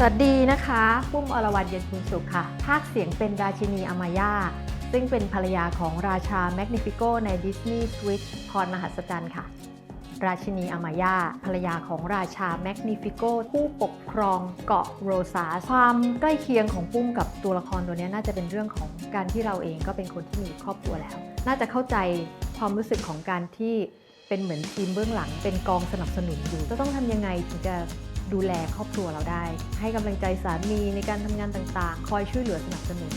สวัสดีนะคะปุ้มอรวรรณเย็นคุณสุขค่ะ ภาคเสียงเป็นราชินีอามายา ซึ่งเป็นภรรยาของราชาแมกนิฟิโกในดิสนีย์สวิตพรมหัศจรรย์ค่ะ ราชินีอามายา ภรรยาของราชาแมกนิฟิโกผู้ปกครองเกาะโรซาสความใกล้เคียงของปุ้มกับตัวละครตัวนี้น่าจะเป็นเรื่องของการที่เราเองก็เป็นคนที่มีครอบครัวแล้ว น่าจะเข้าใจความรู้สึกของการที่เป็นเหมือนทีมเบื้องหลังเป็นกองสนับสนุนอยู่จะต้องทำยังไงถึงจะ ดูแลครอบครัวเราได้ ให้กำลังใจสามีในการทำงานต่างๆ คอยช่วยเหลือสนับสนุน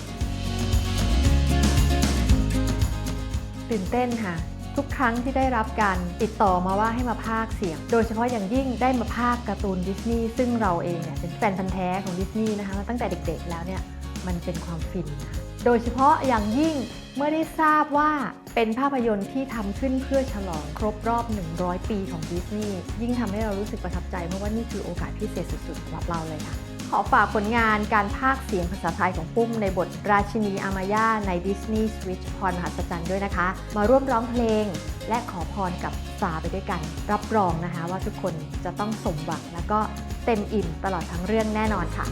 ตื่นเต้นค่ะทุกครั้งที่ได้รับการติดต่อมาว่าให้มาพากย์เสียง โดยเฉพาะอย่างยิ่งได้มาพากย์การ์ตูนดิสนีย์ซึ่งเราเองเนี่ยเป็นแฟนพันธ์แท้ของดิสนีย์นะคะมาตั้งแต่เด็กๆแล้วเนี่ยมันเป็นความฟินนะคะ โดยเฉพาะอย่างยิ่งเมื่อได้ทราบว่าเป็นภาพยนตร์ที่ทำขึ้นเพื่อฉลองครบรอบ 100 ปีของดิสนีย์ยิ่งทำให้เรารู้สึกประทับใจเพราะว่านี่คือโอกาสพิเศษสุดๆสำหรับเราเลยค่ะ ขอฝากผลงานการพากย์เสียงภาษาไทยของปุ้มในบทราชินีอามายาในดิสนีย์สวิตพรมหัศจรรย์ด้วยนะคะ มาร่วมร้องเพลง และขอพรกับสาไปด้วยกัน รับรองนะคะว่าทุกคนจะต้องสมหวังแล้วก็เต็มอิ่มตลอดทั้งเรื่องแน่นอนค่ะ